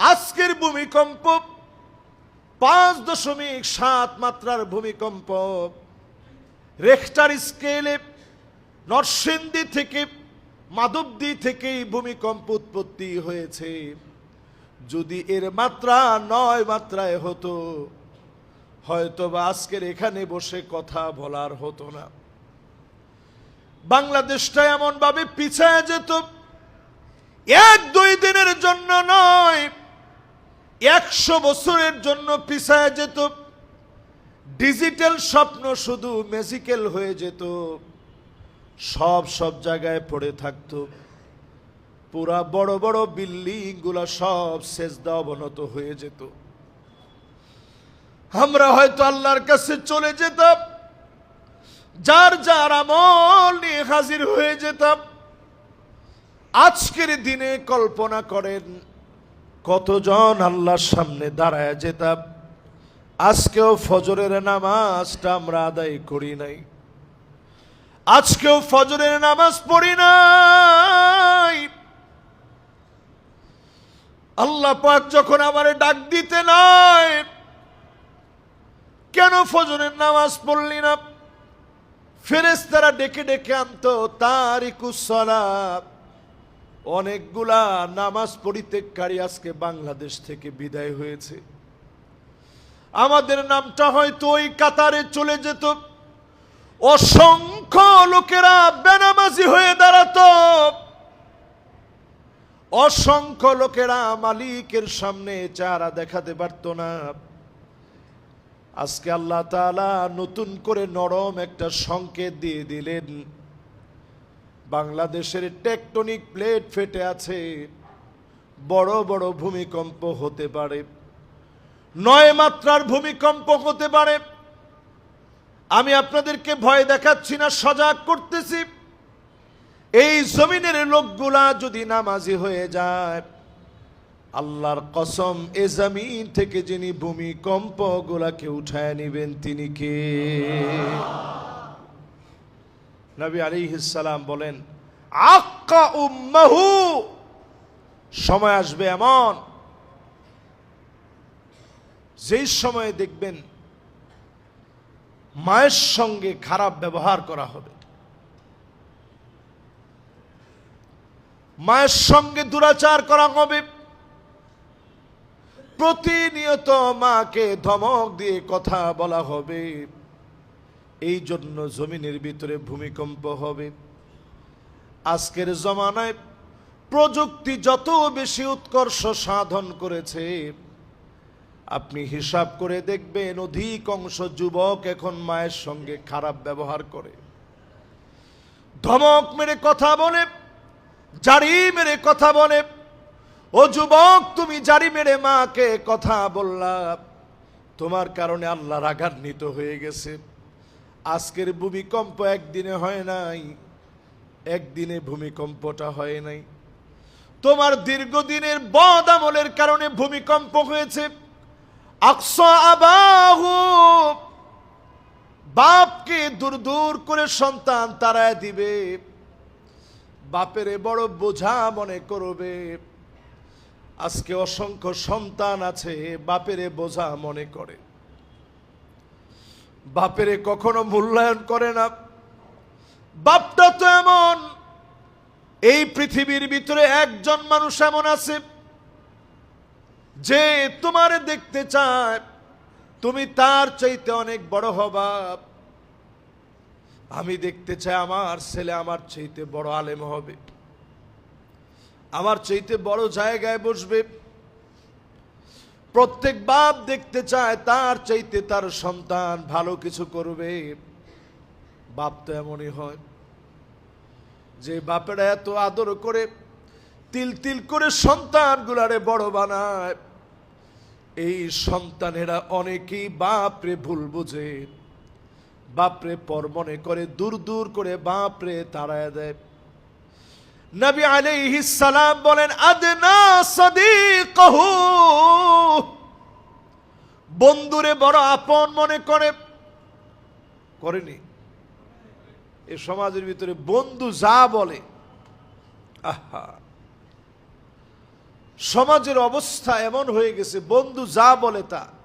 আজকের ভূমিকম্প পাঁচ দশমিক সাত মাত্রার ভূমিকম্প। রেখটার স্কেলে নরসিংদী থেকে মাধবদী থেকে এই ভূমিকম্প উৎপত্তি হয়েছে। যদি এর মাত্রা নয় মাত্রায় হতো হয়তো বা আজকের এখানে বসে কথা বলার হতো না। বাংলাদেশটা এমন ভাবে পিছায় যেত, এক দুই দিনের জন্য নয় একশো বছরের জন্য পিছায় যেত। ডিজিটাল স্বপ্ন শুধু ম্যাজিক্যাল হয়ে যেত। সব সব জায়গায় পড়ে থাকতো। পুরা বড় বড় বিল্ডিংগুলা সব সেজদা অবনত হয়ে যেত। আমরা হয়তো আল্লাহর কাছে চলে যেতাম। যার যার আমল নিয়ে হাজির হয়ে যেতাম। আজকের দিনে কল্পনা করেন কতজন আল্লাহর সামনে দাঁড়ায় যেতাম? আজকেও ফজরের নামাজটা আমরা আদায় করি নাই। আজকেও ফজরের নামাজ পড়ি নাই। আল্লাহ পাক যখন আমারে ডাক দিতে নাই, কেন ফজরের নামাজ পড়লি না? ফেরেস্তারা ডেকে ডেকে আনতো তারিকুসালাম অনেকগুলা নামাজ পরিত্যাগকারী আজকে বাংলাদেশ থেকে বিদায় হয়েছে। আমাদের নামটা হয়তো ওই কাতারে চলে যেত। অসংখ্য লোকেরা বেনামাজি হয়ে দাঁড়াত। অসংখ্য লোকেরা মালিকের সামনে চারা দেখাতে পারত না। আজকে আল্লাহ তাআলা নতুন করে নরম একটা সংকেত দিয়ে দিলেন। বাংলাদেশের টেকটনিক প্লেট ফেটে আছে। বড় বড় ভূমিকম্প হতে পারে। নয় মাত্রার ভূমিকম্প হতে পারে। আমি আপনাদেরকে ভয় দেখাচ্ছি না, সজাগ করতেছি। এই জমিনের লোকগুলা যদি নামাজি হয়ে যায়, আল্লাহর কসম, এ জমিন থেকে যিনি ভূমিকম্প গুলাকে উঠায় নিবেন তিনি কে? নবী আলিহিসাল্লাম বলেন, আক্কা উম্মাহু। সময় আসবে এমন, যেই সময়ে দেখবেন মায়ের সঙ্গে খারাপ ব্যবহার করা হবে। মায়ের সঙ্গে দুরাচার করা হবে। প্রতিনিয়ত মাকে ধমক দিয়ে কথা বলা হবে। এই জন্য জমিনের ভিতরে ভূমিকম্প হবে। আজকের জমানায় প্রযুক্তি যত বেশি উৎকর্ষ সাধন করেছে, আপনি হিসাব করে দেখবেন অধিক অংশ যুবক এখন মায়ের সঙ্গে খারাপ ব্যবহার করে। ধমক মেরে কথা বলে, জারি মেরে কথা বলে, ও যুবক, তুমি জারি মেরে মাকে কথা বললা। তোমার কারণে আল্লাহ রাগান্বিত হয়ে গেছে। আজকের ভূমিকম্প একদিনে হয় নাই, একদিনে ভূমিকম্পটা হয় নাই। তোমার দীর্ঘদিনের বদ আমলের কারণে ভূমিকম্প হয়েছে। বাপকে দূর দূর করে সন্তান তারায় দিবে। বাপেরে বড় বোঝা মনে করবে। আজকে অসংখ্য সন্তান আছে, বাপেরে বোঝা মনে করে। বাপেরে কখনো মূল্যায়ন করে না। বাপটা তো এমন, এই পৃথিবীর ভিতরে একজন মানুষ এমন আছে, যে তোমারে দেখতে চায়, তুমি তার চাইতে অনেক বড় হবা আমি দেখতে চাই আমার ছেলে আমার চাইতে বড় আলেম হবে। আমার চাইতে বড় জায়গায় বসবে। প্রত্যেক বাপ দেখতে চায় তার চাইতে তার সন্তান ভালো কিছু করবে। বাপ তো এমনই হয়। যে বাপেরা এত আদর করে, তিল তিল করে সন্তান সন্তানগুলারে বড় বানায়, এই সন্তানেরা অনেকেই বাপরে ভুল বুঝে। বাপরে পর মনে করে, দূর দূর করে বাপরে তাড়ায় দেয়। নবী আলাইহিস সালাম বলেন, আদনা সাদিকহু। বন্ধুরে বড় আপন মনে করে। করেনি। এ সমাজের ভিতরে বন্ধু যা বলে, আহা। সমাজের অবস্থা এমন হয়ে গেছে, বন্ধু যা বলে তা।